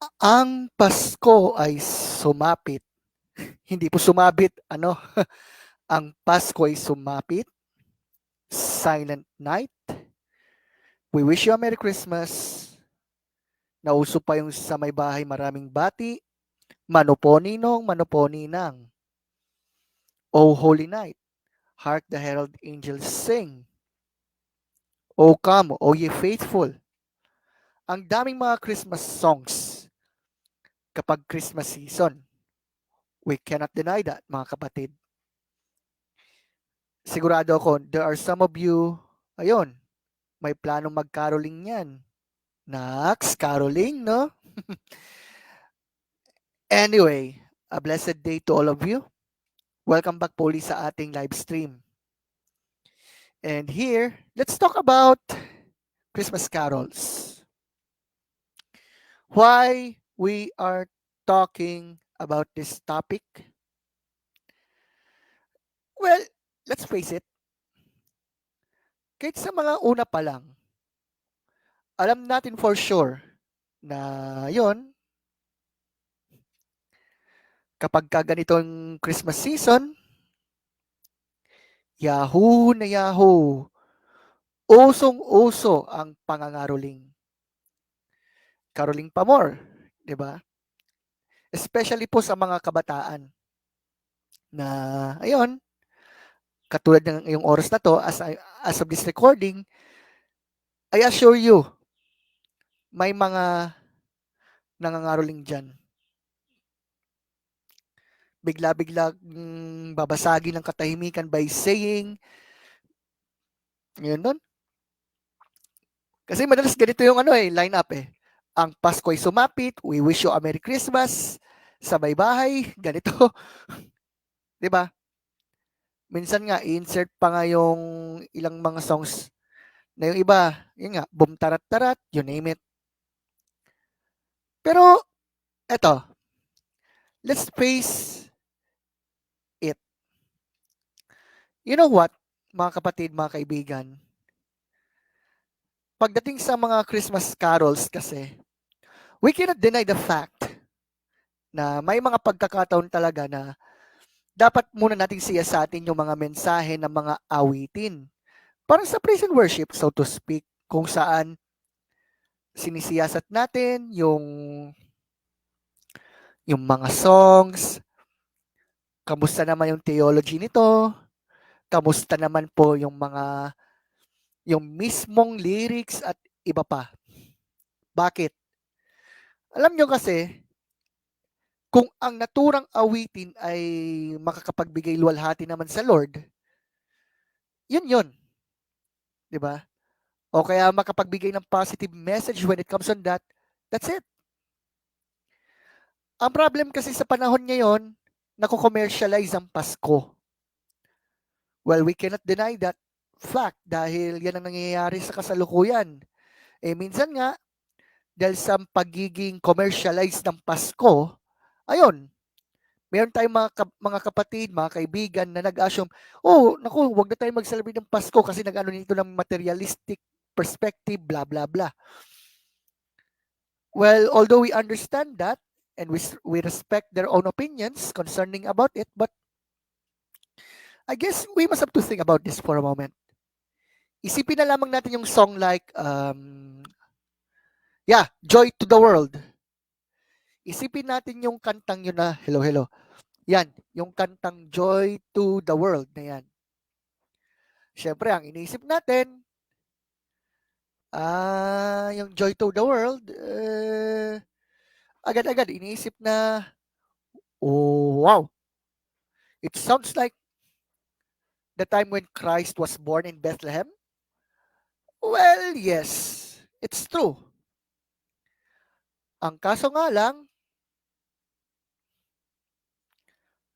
Ang Pasko ay sumapit. Hindi po sumabit, ano? Ang Pasko ay sumapit. Silent night. We wish you a Merry Christmas. Nauso pa yung sa may bahay maraming bati. Manuponi nong, manuponi nang. O Holy Night, hark the herald angels sing. O come, O ye faithful. Ang daming mga Christmas songs kapag Christmas season. We cannot deny that, mga kapatid. Sigurado ako, there are some of you, ayun, may planong mag-caroling yan. Nax, caroling, no? anyway, a blessed day to all of you. Welcome back po sa ating live stream. And here, let's talk about Christmas carols. Why we are talking about this topic? Well, let's face it. Kahit sa mga una pa lang, alam natin for sure na yon kapag ka ganitong Christmas season, Yahoo na Yahoo, usong-uso ang pangangaroling. Caroling pa more, di ba? Especially po sa mga kabataan na, ayun, katulad ng yung oras na to, as, as of this recording, I assure you, may mga nangangaroling dyan. Bigla-bigla mm, babasagin ng katahimikan by saying, yun nun. Kasi madalas ganito yung ano eh, line up eh. Ang Pasko ay sumapit, we wish you a Merry Christmas, sabay bahay, ganito. ba? Minsan nga i-insert pa nga yung ilang mga songs na yung iba, yun nga, boom tarat tarat, you name it. Pero eto, let's face it. You know what, mga kapatid, mga kaibigan, pagdating sa mga Christmas carols kasi, we cannot deny the fact na may mga pagkakataon talaga na dapat muna nating siya sa atin yung mga mensahe ng mga awitin. Parang sa praise and worship, so to speak, kung saan sinisiyasat natin yung yung mga songs, kamusta naman yung theology nito, kamusta naman po yung mga yung mismong lyrics at iba pa. Bakit? Alam nyo kasi, kung ang naturang awitin ay makakapagbigay luwalhati naman sa Lord, yun yun. ba? O kaya makapagbigay ng positive message when it comes on that, that's it. Ang problem kasi sa panahon ngayon, nako-commercialize ang Pasko. Well, we cannot deny that fact dahil yan ang nangyayari sa kasalukuyan. Eh minsan nga, dahil sa pagiging commercialized ng Pasko, ayun, meron tayong mga, ka- mga kapatid, mga kaibigan na nag-assume, oh, naku, wag na tayo mag-celebrate ng Pasko kasi nag-ano nito ng materialistic perspective, blah, blah, blah. Well, although we understand that, and we, we respect their own opinions concerning about it, but I guess we must have to think about this for a moment. Isipin na lamang natin yung song like, um, yeah, Joy to the World. Isipin natin yung kantang yun na, hello, hello. Yan, yung kantang Joy to the World na yan. Siyempre, ang iniisip natin, ah, yung Joy to the World, eh, agad-agad iniisip na, oh, wow. It sounds like the time when Christ was born in Bethlehem. Well, yes, it's true. Ang kaso nga lang,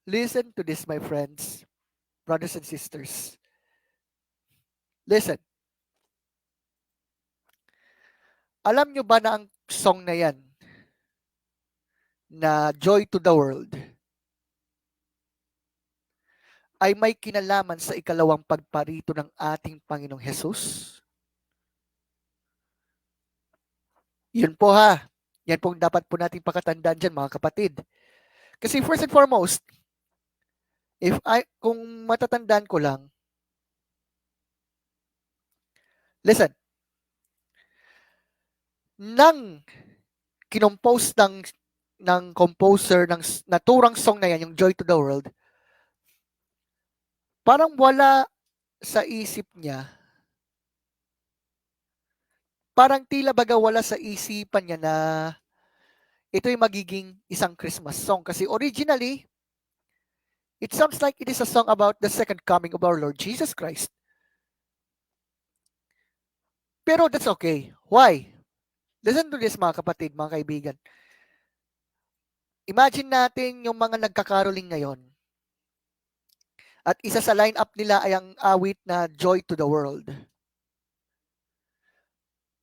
listen to this, my friends, brothers and sisters. Listen. Alam nyo ba na ang song na yan, na Joy to the World, ay may kinalaman sa ikalawang pagparito ng ating Panginoong Hesus? Yun po ha. Yan pong dapat po natin pakatandaan dyan mga kapatid. Kasi first and foremost, if I, kung matatandaan ko lang, listen, nang kinompose ng ng composer ng naturang song na yan, yung Joy to the World, parang wala sa isip niya, parang tila baga wala sa isipan niya na ito'y magiging isang Christmas song. Kasi originally, it sounds like it is a song about the second coming of our Lord Jesus Christ. Pero that's okay. Why? Listen to this mga kapatid, mga kaibigan. Imagine natin yung mga nagkakaroling ngayon. At isa sa lineup nila ay ang awit na Joy to the World.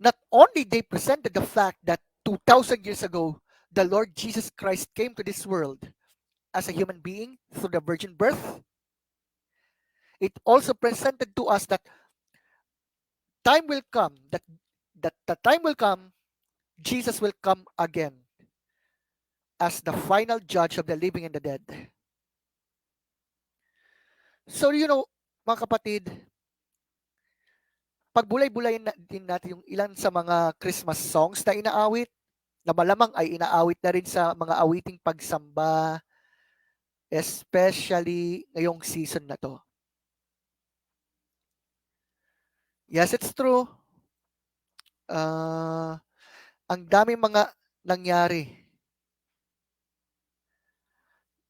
Not only they presented the fact that 2,000 years ago, the Lord Jesus Christ came to this world as a human being through the virgin birth. It also presented to us that time will come, that, that the time will come, Jesus will come again as the final judge of the living and the dead. So, you know, mga kapatid, pagbulay-bulayin na din natin yung ilan sa mga Christmas songs na inaawit, na malamang ay inaawit na rin sa mga awiting pagsamba, especially ngayong season na to. Yes, it's true. Uh, ang dami mga nangyari.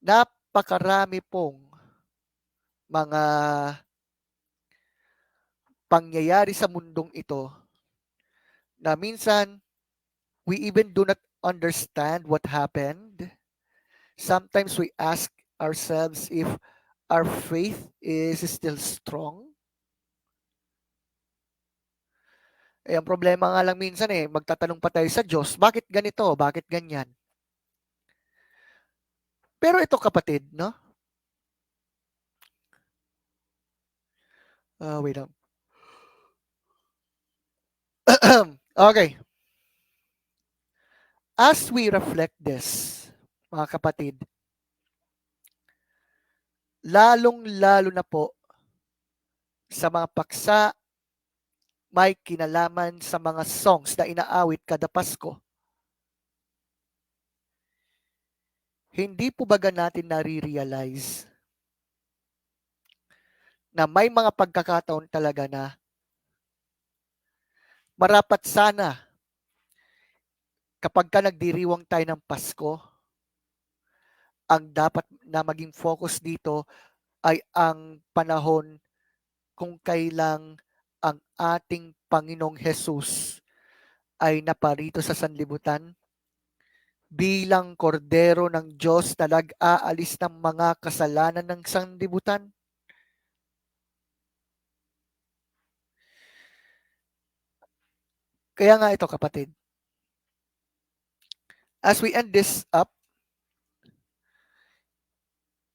Napakarami pong mga pangyayari sa mundong ito na minsan we even do not understand what happened. Sometimes we ask ourselves if our faith is still strong. Eh, ang problema nga lang minsan eh, magtatanong pa tayo sa Diyos, bakit ganito, bakit ganyan? Pero ito kapatid, no? Uh, wait lang. okay. As we reflect this, mga kapatid, lalong-lalo na po sa mga paksa may kinalaman sa mga songs na inaawit kada Pasko. Hindi po baga natin nare-realize na may mga pagkakataon talaga na marapat sana kapag ka nagdiriwang tayo ng Pasko, ang dapat na maging focus dito ay ang panahon kung kailang ang ating Panginoong Hesus ay naparito sa sanlibutan bilang kordero ng Diyos na nag-aalis ng mga kasalanan ng sanlibutan. Kaya nga ito kapatid. As we end this up,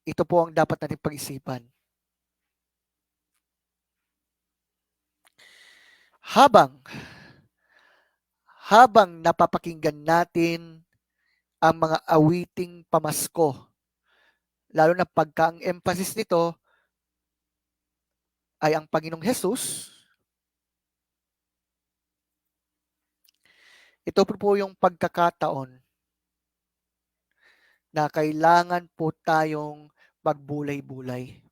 ito po ang dapat natin pag-isipan. Habang habang napapakinggan natin ang mga awiting pamasko, lalo na pagka ang emphasis nito ay ang Panginoong Hesus, Ito po yung pagkakataon na kailangan po tayong magbulay-bulay.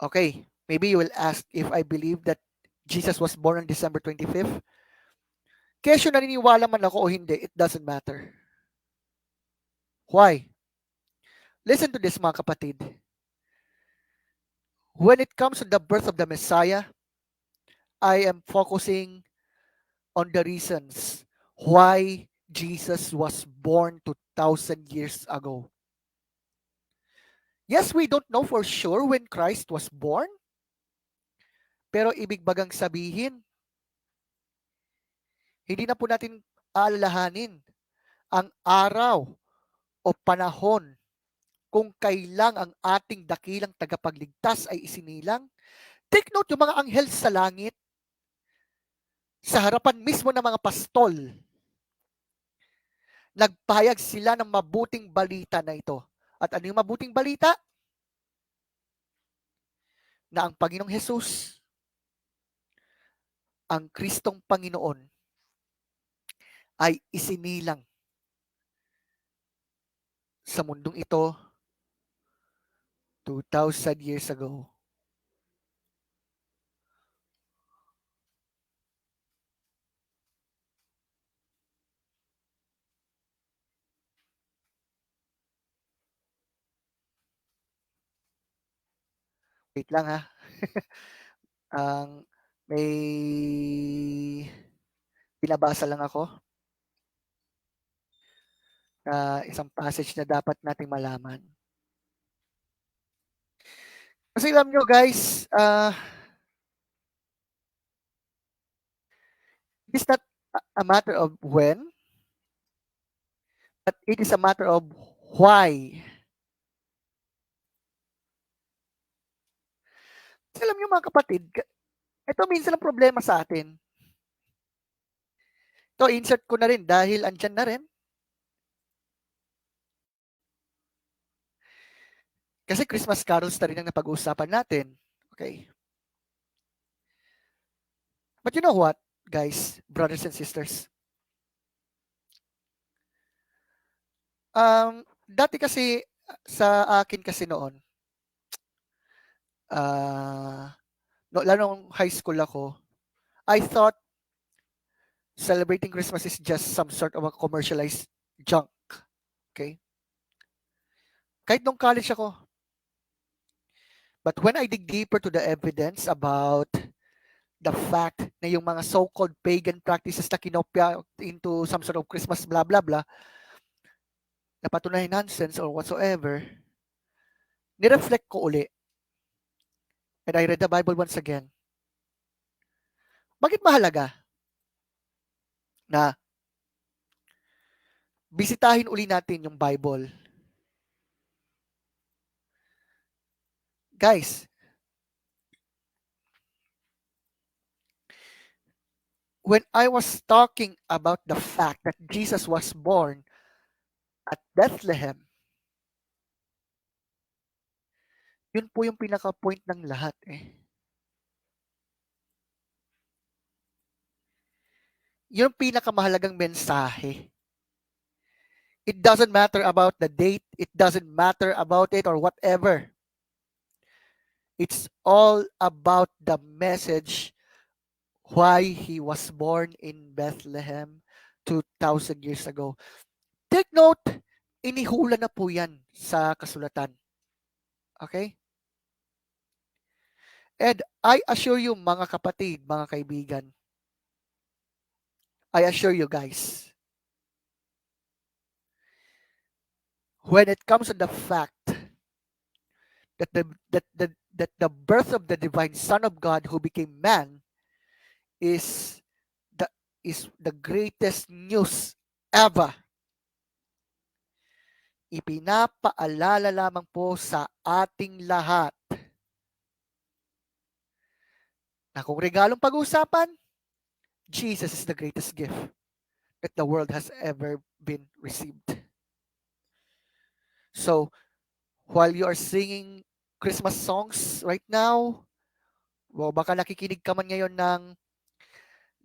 Okay, maybe you will ask if I believe that Jesus was born on December 25th. Kesyo naniniwala man ako o hindi, it doesn't matter. Why? Listen to this mga kapatid. When it comes to the birth of the Messiah, I am focusing on the reasons why Jesus was born 2,000 years ago. Yes, we don't know for sure when Christ was born. Pero ibig bagang sabihin, hindi na po natin alalahanin ang araw o panahon kung kailang ang ating dakilang tagapagligtas ay isinilang. Take note yung mga anghel sa langit sa harapan mismo ng mga pastol, nagpahayag sila ng mabuting balita na ito. At ano yung mabuting balita? Na ang Panginoong Hesus, ang Kristong Panginoon, ay isinilang sa mundong ito 2,000 years ago. Wait lang ha. Ang may binabasa lang ako na isang passage na dapat nating malaman. Kasi alam nyo guys, uh, it's not a matter of when, but it is a matter of why. Kasi alam nyo mga kapatid, ito minsan ang problema sa atin. Ito, insert ko na rin dahil andyan na rin. Kasi Christmas carols na rin ang napag-uusapan natin. Okay. But you know what, guys, brothers and sisters? Um, dati kasi sa akin kasi noon, uh, no, lalo nung high school ako, I thought celebrating Christmas is just some sort of a commercialized junk. Okay? Kahit nung college ako, But when I dig deeper to the evidence about the fact na yung mga so-called pagan practices na kinopya into some sort of Christmas blah blah blah, na nonsense or whatsoever, nireflect ko uli. And I read the Bible once again. Bakit mahalaga na bisitahin uli natin yung Bible Guys, when I was talking about the fact that Jesus was born at Bethlehem, yun po yung pinaka-point ng lahat eh. Yun yung pinakamahalagang mensahe. It doesn't matter about the date, it doesn't matter about it or whatever. It's all about the message why he was born in Bethlehem 2,000 years ago. Take note, inihula na po yan sa kasulatan. Okay? And I assure you mga kapatid, mga kaibigan, I assure you guys, when it comes to the fact that the that the that the birth of the divine Son of God who became man is the is the greatest news ever. Ipinapaalala lamang po sa ating lahat na kung regalong pag-uusapan, Jesus is the greatest gift that the world has ever been received. So, while you are singing Christmas songs right now. O baka nakikinig ka man ngayon ng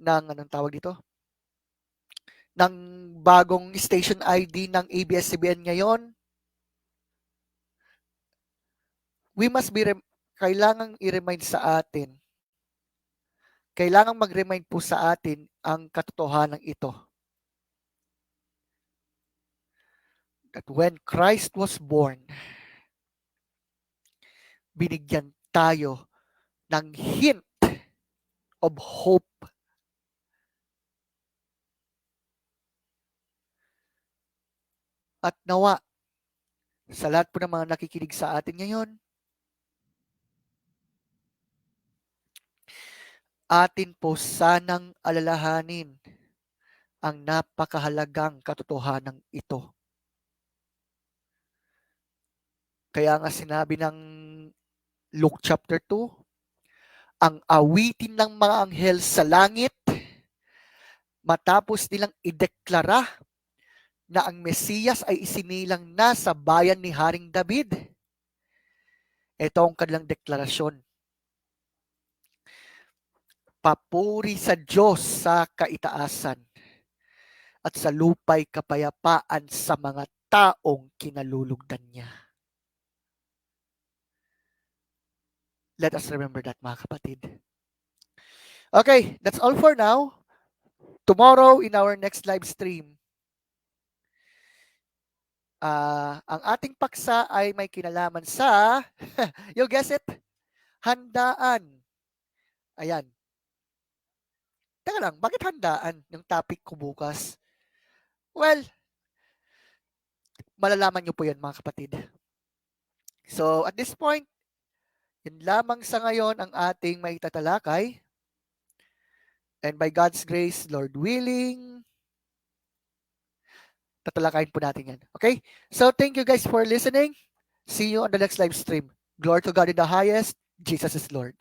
ng anong tawag dito? ng bagong station ID ng ABS-CBN ngayon. We must be rem- kailangang i-remind sa atin. Kailangang mag-remind po sa atin ang katotohanan ito. That when Christ was born, binigyan tayo ng hint of hope. At nawa, sa lahat po ng mga nakikinig sa atin ngayon, atin po sanang alalahanin ang napakahalagang katotohanan ito. Kaya nga sinabi ng Luke chapter 2, ang awitin ng mga anghel sa langit matapos nilang ideklara na ang Mesiyas ay isinilang na sa bayan ni Haring David. Ito ang kanilang deklarasyon. Papuri sa Diyos sa kaitaasan at sa lupay kapayapaan sa mga taong kinalulugdan niya. Let us remember that mga kapatid. Okay, that's all for now. Tomorrow in our next live stream, ah ang ating paksa ay may kinalaman sa, you guess it, handaan. Ayan. Teka lang, bakit handaan yung topic ko bukas? Well, malalaman nyo po yan mga kapatid. So at this point, yun lamang sa ngayon ang ating may tatalakay. And by God's grace, Lord willing, tatalakayin po natin yan. Okay? So thank you guys for listening. See you on the next live stream. Glory to God in the highest. Jesus is Lord.